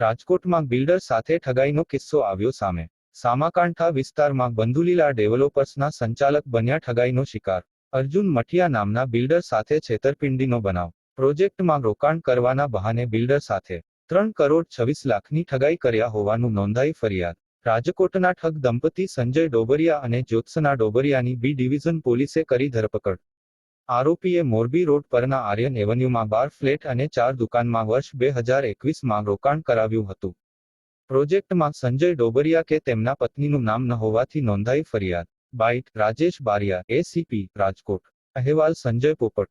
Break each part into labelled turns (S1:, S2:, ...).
S1: રાજકોટમાં બિલ્ડર સાથે ઠગાઈનો કિસ્સો આવ્યો સામે. સામાકાંઠા વિસ્તારમાં બંધુલીલા ડેવલપર્સના સંચાલક બન્યા ઠગાઈનો શિકાર. અર્જુન મઠિયા નામના બિલ્ડર સાથે છેતરપિંડીનો બનાવ. પ્રોજેક્ટમાં રોકાણ કરવાના બહાને બિલ્ડર સાથે ત્રણ કરોડ છવ્વીસ લાખની ઠગાઈ કર્યા હોવાનું નોંધાઈ ફરિયાદ. રાજકોટના ઠગ દંપતી સંજય ડોબરિયા અને જ્યોત્સના ડોબરિયાની બી ડિવિઝન પોલીસે કરી ધરપકડ. આરોપીએ મોરબી રોડ પરના આર્યન એવન્યુમાં બાર ફ્લેટ અને ચાર દુકાનમાં વર્ષ બે હજાર એકવીસમાં રોકાણ કરાવ્યું હતું. પ્રોજેક્ટમાં સંજય ડોબરિયા કે તેમના પત્નીનું નામ ન હોવાથી નોંધાઈ ફરિયાદ. Bite, Rajesh Bariya, ACP, Rajkot. અહેવાલ, સંજય પોપટ.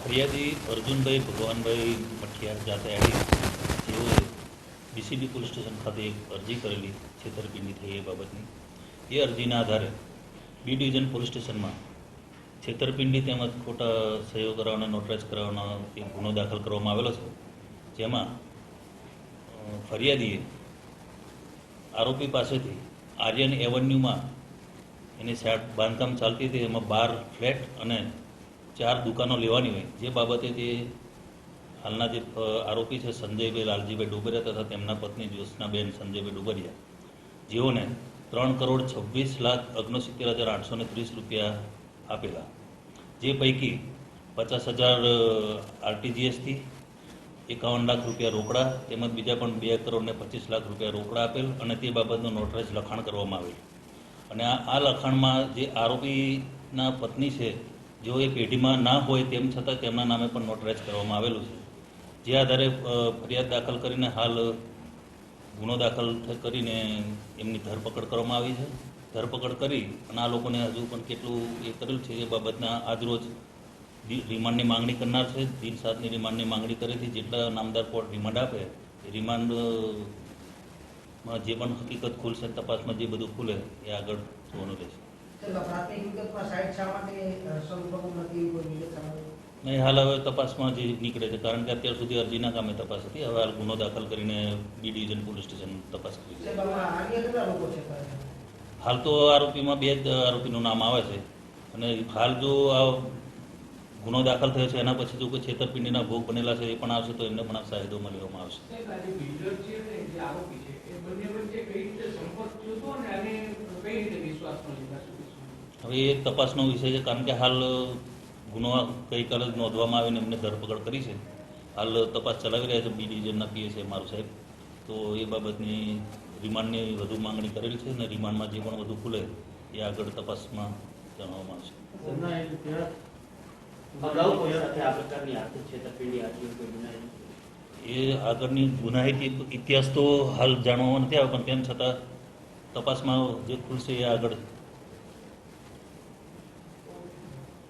S2: ફરિયાદી અર્જુનભાઈ ભગવાનભાઈ મઠિયા જાતે આવી જેઓએ બીસીબી પોલીસ સ્ટેશન ખાતે એક અરજી કરેલી છેતરપિંડી થઈ એ બાબતની. એ અરજીના આધારે બી ડિવિઝન પોલીસ સ્ટેશનમાં છેતરપિંડી તેમજ ખોટા સહયોગ કરાવવાનો, નોટરાઇઝ કરાવવાનો એક ગુનો દાખલ કરવામાં આવેલો છે. જેમાં ફરિયાદીએ આરોપી પાસેથી આર્યન એવન્યુમાં એની સાઈડ બાંધકામ ચાલતી હતી. એમાં બાર ફ્લેટ અને ચાર દુકાનો લેવાની હોય. જે બાબતે તે હાલના જે આરોપી છે સંજયભાઈ લાલજીભાઈ ડુબરિયા તથા તેમના પત્ની જ્યોત્સનાબેન સંજયભાઈ ડુબરિયા. જેઓને ત્રણ કરોડ છવ્વીસ લાખ ઓગણસિત્તેર હજાર આઠસો ને ત્રીસ રૂપિયા આપેલા. જે પૈકી પચાસ હજાર આરટીજીએસથી એકાવન લાખ રૂપિયા રોકડા, તેમજ બીજા પણ બે કરોડ ને પચીસ લાખ રૂપિયા રોકડા આપેલ અને તે બાબતનું નોટરાઇઝ લખાણ કરવામાં આવેલ. અને આ લખાણમાં જે આરોપીના પત્ની છે, જેઓ એ પેઢીમાં ના હોય તેમ છતાં તેમના નામે પણ નોટરાઇઝ કરવામાં આવેલું છે. જે આધારે ફરિયાદ દાખલ કરીને હાલ ગુનો દાખલ કરીને એમની ધરપકડ કરવામાં આવી છે. ધરપકડ કરી અને આ લોકોને હજુ પણ કેટલું એ કરેલું છે એ બાબતના આજરોજ રિમાન્ડની માંગણી કરનાર છે. દિન સાતની રિમાન્ડની માંગણી કરી હતી જેટલા નામદાર કોર્ટ રિમાન્ડ આપે, એ રિમાન્ડમાં જે પણ હકીકત ખુલશે, તપાસમાં જે બધું ખુલે, એ આગળ જોવાનું રહેશે. નહીં હાલ હવે તપાસમાં જે નીકળે છે. કારણ કે અત્યાર સુધી અરજીના કામે તપાસ હતી. હવે હાલ ગુનો દાખલ કરીને બી ડિવિઝન પોલીસ સ્ટેશન તપાસ કરી છે. હાલ તો આરોપીમાં બે જ આરોપીનું નામ આવે છે. અને હાલ જો આ ગુનો દાખલ થયો છે એના પછી જો કોઈ છેતરપિંડીના ભોગ બનેલા છે એ પણ આવશે તો એમને પણ આ સાયદો લેવામાં આવશે? હવે એ તપાસનો વિષય છે કારણ કે હાલ ગુનો ગઈકાલે જ નોંધવામાં આવીને એમને ધરપકડ કરી છે. હાલ તપાસ ચલાવી રહ્યા છે બી ડિવિઝનના પીએસએ મારું સાહેબ. તો એ બાબતની રિમાન્ડની વધુ માંગણી કરેલ છે અને રિમાન્ડમાં જે પણ વધુ ખુલે એ આગળ તપાસમાં જણાવવામાં આવશે. એ આગળની ગુનાહિત ઇતિહાસ તો હાલ જાણવામાં નથી આવ્યો પણ તેમ છતાં તપાસમાં જે ખુલશે એ આગળ